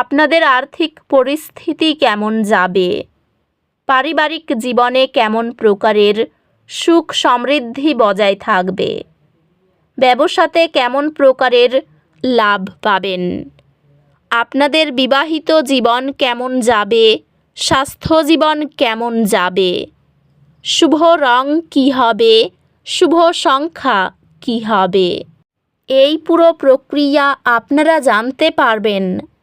আপনাদের আর্থিক পরিস্থিতি কেমন যাবে? পারিবারিক জীবনে কেমন প্রকারের সুখ সমৃদ্ধি বজায় থাকবে? ব্যবসাতে কেমন প্রকারের লাভ পাবেন? আপনাদের বিবাহিত জীবন কেমন যাবে? স্বাস্থ্য জীবন কেমন যাবে? শুভ রং কী হবে? শুভ সংখ্যা কী হবে? এই পুরো প্রক্রিয়া আপনারা জানতে পারবেন।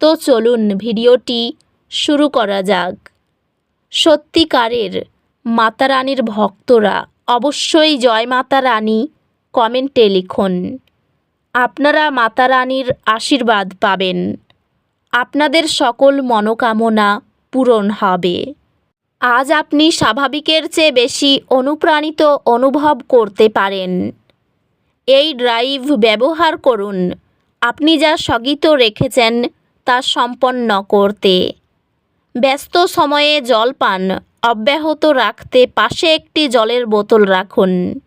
তো চলুন ভিডিওটি শুরু করা যাক। সত্যিকারের মাতা রানীর ভক্তরা অবশ্যই জয় মাতা রানী কমেন্টে লিখুন। আপনারা মাতা রানীর আশীর্বাদ পাবেন। আপনাদের সকল মনোকামনা পূরণ হবে। আজ আপনি স্বাভাবিকের চেয়ে বেশি অনুপ্রাণিত অনুভব করতে পারেন। এই ড্রাইভ ব্যবহার করুন। আপনি যা স্থগিত রেখেছেন তা সম্পন্ন করতে। ব্যস্ত সময়ে জল পান, অব্যাহত রাখতে পাশে একটি জলের বোতল রাখুন।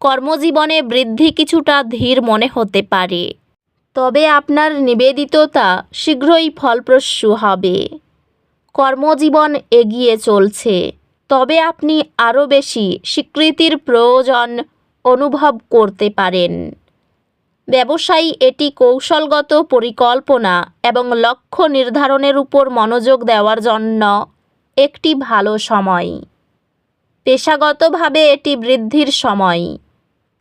কর্মজীবনে বৃদ্ধি কিছুটা ধীর মনে হতে পারে। তবে আপনার নিবেদিততা শীঘ্রই ফলপ্রসূ হবে। কর্মজীবন এগিয়ে চলছে। তবে আপনি আরও বেশি স্বীকৃতির প্রয়োজন অনুভব করতে পারেন। ব্যবসায়ী এটি কৌশলগত পরিকল্পনা এবং লক্ষ্য নির্ধারণের উপর মনোযোগ দেওয়ার জন্য একটি ভালো সময়। পেশাগতভাবে এটি বৃদ্ধির সময়,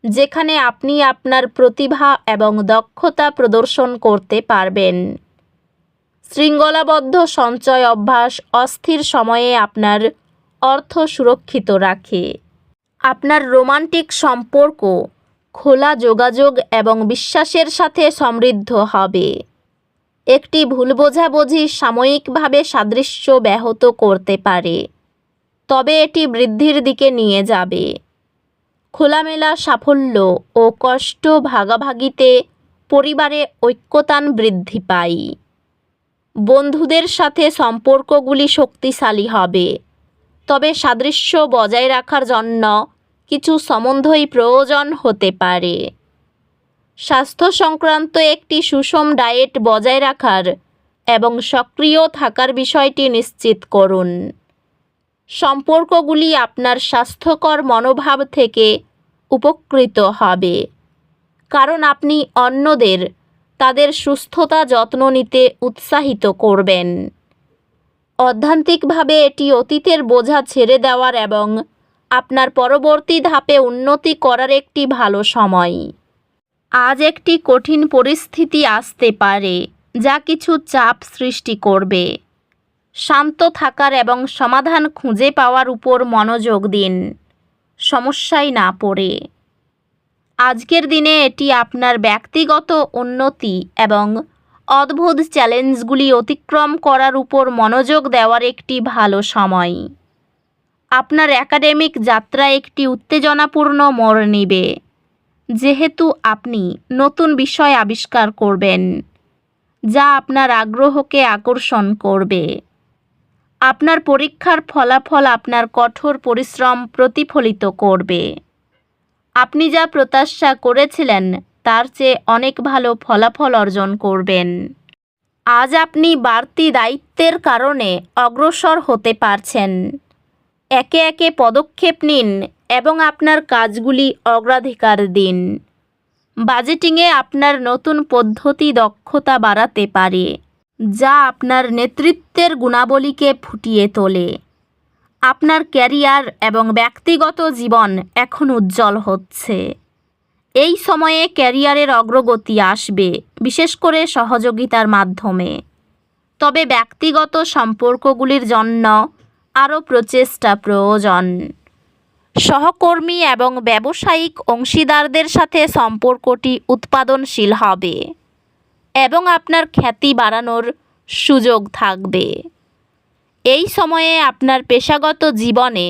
যেখানে আপনি আপনার প্রতিভা এবং দক্ষতা প্রদর্শন করতে পারবেন। শৃঙ্খলাবদ্ধ সঞ্চয় অভ্যাস অস্থির সময়ে আপনার অর্থ সুরক্ষিত রাখে। আপনার রোমান্টিক সম্পর্ক খোলা যোগাযোগ এবং বিশ্বাসের সাথে সমৃদ্ধ হবে। একটি ভুল বোঝাবুঝি সাময়িকভাবে সাদৃশ্য ব্যাহত করতে পারে। তবে এটি বৃদ্ধির দিকে নিয়ে যাবে। খোলামেলা সাফল্য ও কষ্ট ভাগাভাগিতে পরিবারে ঐক্যতান বৃদ্ধি পায়। বন্ধুদের সাথে সম্পর্কগুলি শক্তিশালী হবে। তবে সাদৃশ্য বজায় রাখার জন্য কিছু সম্বন্ধই প্রয়োজন হতে পারে। স্বাস্থ্য সংক্রান্ত একটি সুষম ডায়েট বজায় রাখার এবং সক্রিয় থাকার বিষয়টি নিশ্চিত করুন। সম্পর্কগুলি আপনার স্বাস্থ্যকর মনোভাব থেকে উপকৃত হবে। কারণ আপনি অন্যদের তাদের সুস্থতা যত্ন নিতে উৎসাহিত করবেন। অধ্যান্তিকভাবে এটি অতীতের বোঝা ছেড়ে দেওয়ার এবং আপনার পরবর্তী ধাপে উন্নতি করার একটি ভালো সময়। আজ একটি কঠিন পরিস্থিতি আসতে পারে, যা কিছু চাপ সৃষ্টি করবে। শান্ত থাকার এবং সমাধান খুঁজে পাওয়ার উপর মনোযোগ দিন, সমস্যায় না পড়ে। আজকের দিনে এটি আপনার ব্যক্তিগত উন্নতি এবং অদ্ভুত চ্যালেঞ্জগুলি অতিক্রম করার উপর মনোযোগ দেওয়ার একটি ভালো সময়। আপনার একাডেমিক যাত্রা একটি উত্তেজনাপূর্ণ মোড় নিবে। যেহেতু আপনি নতুন বিষয় আবিষ্কার করবেন, যা আপনার আগ্রহকে আকর্ষণ করবে। আপনার পরীক্ষার ফলাফল আপনার কঠোর পরিশ্রম প্রতিফলিত করবে। আপনি যা প্রত্যাশা করেছিলেন, তার চেয়ে অনেক ভালো ফলাফল অর্জন করবেন। আজ আপনি বাড়তি দায়িত্বের কারণে অগ্রসর হতে পারছেন। একে একে পদক্ষেপ নিন এবং আপনার কাজগুলি অগ্রাধিকার দিন। বাজেটিংয়ে আপনার নতুন পদ্ধতি দক্ষতা বাড়াতে পারে, যা আপনার নেতৃত্বের গুণাবলীকে ফুটিয়ে তোলে। আপনার ক্যারিয়ার এবং ব্যক্তিগত জীবন এখন উজ্জ্বল হচ্ছে। এই সময়ে ক্যারিয়ারের অগ্রগতি আসবে, বিশেষ করে সহযোগিতার মাধ্যমে। তবে ব্যক্তিগত সম্পর্কগুলির জন্য আরও প্রচেষ্টা প্রয়োজন। সহকর্মী এবং ব্যবসায়িক অংশীদারদের সাথে সম্পর্কটি উৎপাদনশীল হবে এবং আপনার খ্যাতি বাড়ানোর সুযোগ থাকবে। এই সময়ে আপনার পেশাগত জীবনে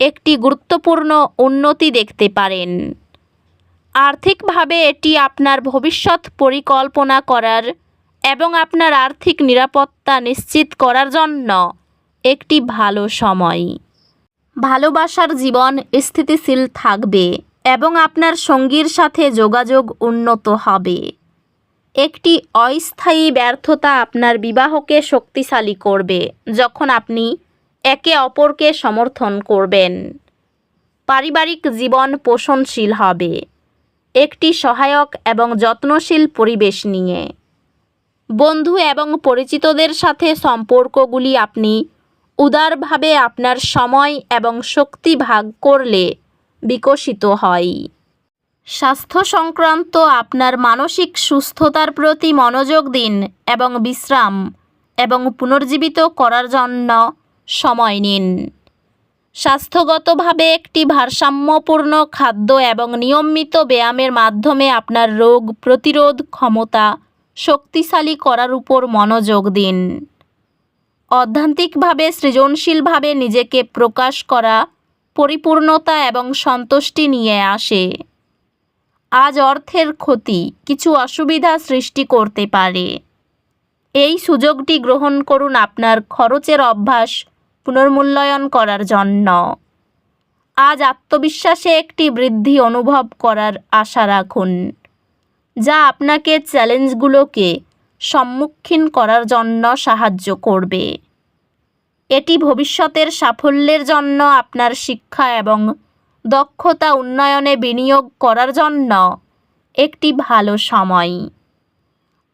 একটি গুরুত্বপূর্ণ উন্নতি দেখতে পারেন। আর্থিকভাবে এটি আপনার ভবিষ্যৎ পরিকল্পনা করার এবং আপনার আর্থিক নিরাপত্তা নিশ্চিত করার জন্য একটি ভালো সময়। ভালোবাসার জীবন স্থিতিশীল থাকবে এবং আপনার সঙ্গীর সাথে যোগাযোগ উন্নত হবে। একটি অস্থায়ী ব্যর্থতা আপনার বিবাহকে শক্তিশালী করবে যখন আপনি একে অপরকে সমর্থন করবেন। পারিবারিক জীবন পোষণশীল হবে। একটি সহায়ক এবং যত্নশীল পরিবেশ নিয়ে। বন্ধু এবং পরিচিতদের সাথে সম্পর্কগুলি আপনি উদারভাবে আপনার সময় এবং শক্তি ভাগ করলে বিকশিত হয়। স্বাস্থ্য সংক্রান্ত আপনার মানসিক সুস্থতার প্রতি মনোযোগ দিন এবং বিশ্রাম এবং পুনর্জীবিত করার জন্য সময় নিন। স্বাস্থ্যগতভাবে একটি ভারসাম্যপূর্ণ খাদ্য এবং নিয়মিত ব্যায়ামের মাধ্যমে আপনার রোগ প্রতিরোধ ক্ষমতা শক্তিশালী করার উপর মনোযোগ দিন। অধ্যান্তিকভাবে, সৃজনশীলভাবে নিজেকে প্রকাশ করা, পরিপূর্ণতা এবং সন্তুষ্টি নিয়ে আসে। আজ অর্থের ক্ষতি, কিছু অসুবিধা সৃষ্টি করতে পারে। এই সুযোগটি গ্রহণ করুন আপনার খরচের অভ্যাস পুনর্মূল্যায়ন করার জন্য। আজ আত্মবিশ্বাসে একটি বৃদ্ধি অনুভব করার আশা রাখুন, যা আপনাকে চ্যালেঞ্জগুলোকে সম্মুখীন করার জন্য সাহায্য করবে। এটি ভবিষ্যতের সাফল্যের জন্য, আপনার শিক্ষা এবং দক্ষতা উন্নয়নে বিনিয়োগ করার জন্য একটি ভালো সময়।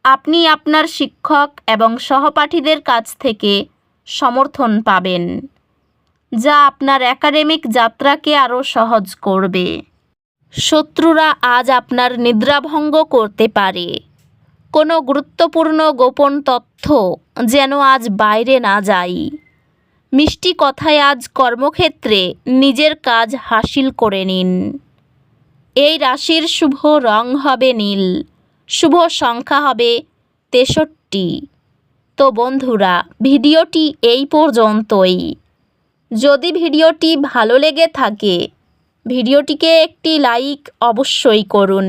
আপনি আপনার শিক্ষক এবং সহপাঠীদের কাছ থেকে সমর্থন পাবেন, যা আপনার একাডেমিক যাত্রাকে আরও সহজ করবে। শত্রুরা আজ আপনার নিদ্রাভঙ্গ করতে পারে। কোনো গুরুত্বপূর্ণ গোপন তথ্য যেন আজ বাইরে না যায় মিষ্টি কথায় আজ কর্মক্ষেত্রে নিজের কাজ হাসিল করে নিন। এই রাশির শুভ রং হবে নীল, শুভ সংখ্যা হবে তেষট্টি। তো বন্ধুরা, ভিডিওটি এই পর্যন্তই। যদি ভিডিওটি ভালো লেগে থাকে, ভিডিওটিকে একটি লাইক অবশ্যই করুন।